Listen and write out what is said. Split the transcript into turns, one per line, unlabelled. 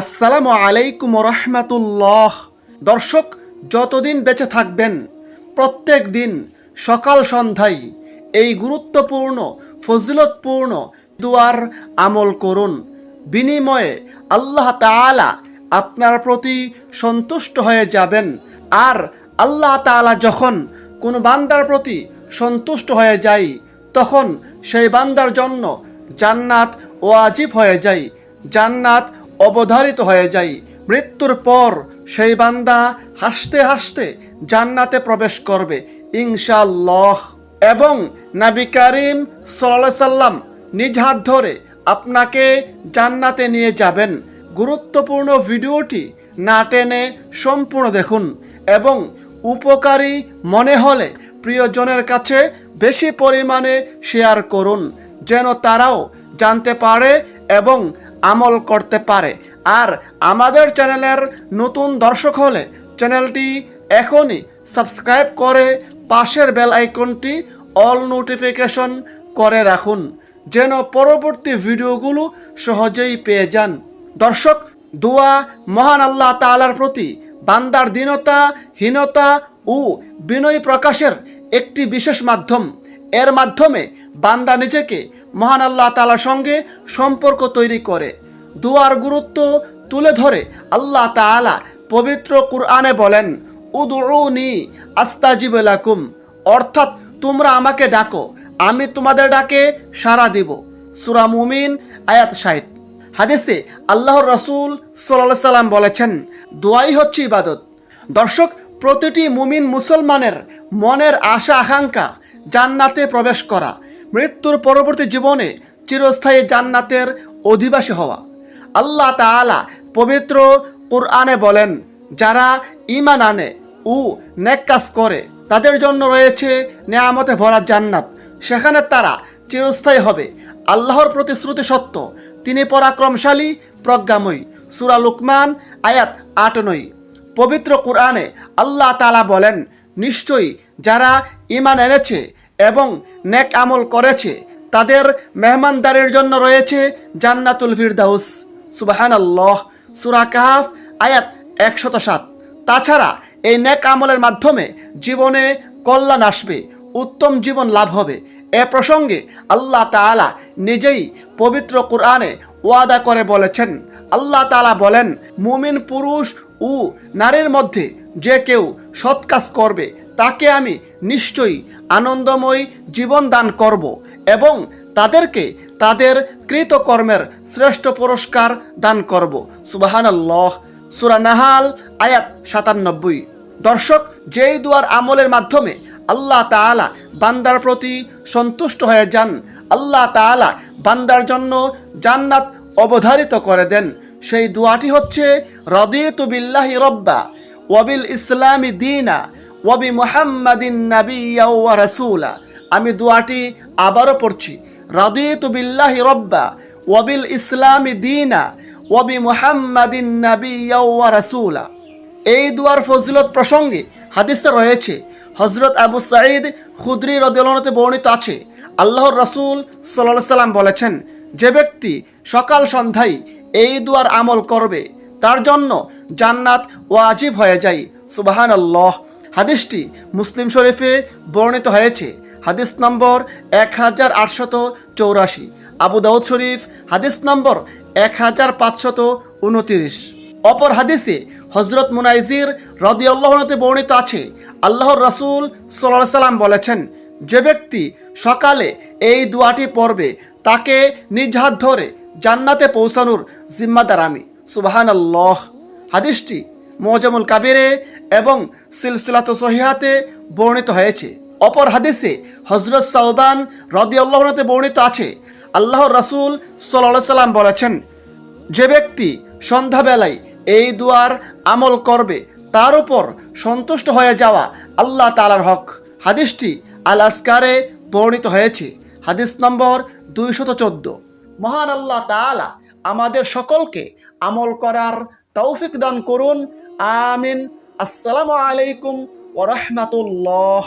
আসসালামু আলাইকুম রহমাতুল্লাহ দর্শক, যতদিন বেঁচে থাকবেন, প্রত্যেক দিন সকাল সন্ধ্যায় এই গুরুত্বপূর্ণ, ফজিলতপূর্ণ দুয়ার আমল করুন। বিনিময়ে আল্লাহ তাআলা আপনার প্রতি সন্তুষ্ট হয়ে যাবেন। আর আল্লাহ তাআলা যখন কোনো বান্দার প্রতি সন্তুষ্ট হয়ে যায়, তখন সেই বান্দার জন্য জান্নাত ওয়াজিব হয়ে যায়। জান্নাত অবধারিত হয়ে যায় মৃত্যুর পর সেই বান্দা হাসতে হাসতে জান্নাতে প্রবেশ করবে ইনশাল্লাহ এবং নাবি করিম সাল্লাম নিজ হাত ধরে আপনাকে জান্নাতে নিয়ে যাবেন। গুরুত্বপূর্ণ ভিডিওটি না টেনে সম্পূর্ণ দেখুন এবং উপকারী মনে হলে প্রিয়জনের কাছে বেশি পরিমাণে শেয়ার করুন, যেন তারাও জানতে পারে এবং আমল করতে পারে। আর আমাদের চ্যানেলের নতুন দর্শক হলে চ্যানেলটি এখনই সাবস্ক্রাইব করে পাশের বেল আইকনটি অল নোটিফিকেশন করে রাখুন, যেন পরবর্তী ভিডিওগুলো সহজেই পেয়ে যান। দর্শক, দোয়া মহান আল্লাহ তাআলার প্রতি বান্দার দীনতা, হীনতা ও বিনয় প্রকাশের একটি বিশেষ মাধ্যম। এর মাধ্যমে বান্দা নিজেকে মহান আল্লাহ তাআলার সঙ্গে সম্পর্ক তৈরি করে। দুয়ার গুরুত্ব তুলে ধরে আল্লাহ তাআলা পবিত্র কুরআনে বলেন, উদউনি আস্তাজিব অর্থাৎ তোমরা আমাকে ডাকো, আমি তোমাদের ডাকে সাড়া দিব। সূরা মুমিন, আয়াত ষাট। হাদিসে আল্লাহর রসুল সাল্লাল্লাহু সাল্লাম বলেছেন, দোয়াই হচ্ছে ইবাদত। দর্শক, প্রতিটি মুমিন মুসলমানের মনের আশা আকাঙ্ক্ষা জান্নাতে প্রবেশ করা। মৃত্যুর পরবর্তী জীবনে চিরস্থায়ী জান্নাতের অধিবাসী হওয়া। আল্লাহ তাআলা পবিত্র কোরআনে বলেন, যারা ইমান আনে ও নেক কাজ করে, তাদের জন্য রয়েছে নেয়ামতে ভরা জান্নাত। সেখানে তারা চিরস্থায়ী হবে। আল্লাহর প্রতিশ্রুতি সত্য তিনি পরাক্রমশালী, প্রজ্ঞাময়ী। সুরা লুকমান, আয়াত আট নয়। পবিত্র কোরআনে আল্লাহ তাআলা বলেন, নিশ্চয়ই যারা ইমান এনেছে এবং নেক আমল করেছে। তাদের মেহমানদারের জন্য রয়েছে জান্নাতুল ফিরদাউস। সুবাহান আল্লাহ সুরা কাহাফ, আয়াত একশত সাত। তাছাড়া এই নেক আমলের মাধ্যমে জীবনে কল্যাণ আসবে, উত্তম জীবন লাভ হবে। এ প্রসঙ্গে আল্লাহ তাআলা নিজেই পবিত্র কোরআনে ওয়াদা করে বলেছেন। আল্লাহ তাআলা বলেন, মুমিন পুরুষ ও নারীর মধ্যে যে কেউ সৎ কাজ করবে, তাকে আমি নিশ্চয়ই আনন্দময় জীবন দান করব এবং তাদেরকে তাদের কৃতকর্মের শ্রেষ্ঠ পুরস্কার দান করব। সুবাহান আল্লাহ সুরা নাহাল, আয়াত সাতানব্বই। দর্শক, যেই দুয়ার আমলের মাধ্যমে আল্লাহ তাআলা বান্দার প্রতি সন্তুষ্ট হয়ে যান, আল্লাহ তাআলা বান্দার জন্য জান্নাত অবধারিত করে দেন। সেই দোয়াটি হচ্ছে, রদিতু বিল্লাহি রব্বা ওয়াবিল ইসলামী দিনা ওয়াবি মুহাম্মাদিন নাবিয়্যা ওয়া রাসূলা। আমি দোয়াটি আবারও পড়ছি। রাদিতু বিল্লাহি রব্বা ওয়াবিল ইসলামি দিনা ওয়াবি মুহাম্মাদিন নাবিয়্যা ওয়া রাসূলা। এই দুয়ার ফজিলত প্রসঙ্গে হাদিসে রয়েছে হজরত আবু সাঈদ খুদরি রদিয়ালতে বর্ণিত আছে, আল্লাহর রাসূল সাল্লাল্লাহু সাল্লাম বলেছেন, যে ব্যক্তি সকাল সন্ধ্যায় এই দুয়ার আমল করবে, তার জন্য জান্নাত ওয়াজিব হয়ে যায়। সুবাহান আল্লাহ হাদিসটি মুসলিম শরীফে বর্ণিত হয়েছে। হাদিস নম্বর এক হাজার আটশত চৌরাশি। আবু দাউদ শরীফ, হাদিস নম্বর এক হাজার পাঁচশত উনতিরিশ। অপর হাদিসে হজরত মুনাইজির রদিয়াল্লাহতে বর্ণিত আছে, আল্লাহর রাসূল সাল্লাহ সাল্লাম বলেছেন, যে ব্যক্তি সকালে এই দোয়াটি পড়বে, তাকে নিজ হাত ধরে জান্নাতে পৌঁছানোর জিম্মাদার আমি। সুবাহান আল্লাহ হাদিসটি মোজামুল কাবিরে এবং সিলসিলাত সহিহাতে বর্ণিত হয়েছে। অপর হাদিসে হজরত সাউবান রদিয়াল্লাহতে বর্ণিত আছে, আল্লাহর রাসূল সাল্লাহ সাল্লাম বলেছেন, যে ব্যক্তি সন্ধ্যাবেলায় এই দুয়ার আমল করবে, তার উপর সন্তুষ্ট হয়ে যাওয়া আল্লাহ তালার হক। হাদিসটি আল আসকারে বর্ণিত হয়েছে, হাদিস নম্বর দুইশত চোদ্দ। মহান আল্লাহ তাআলা আমাদের সকলকে আমল করার তৌফিক দান করুন। আমিন। আসসালামু আলাইকুম ওরহমতুল্লাহ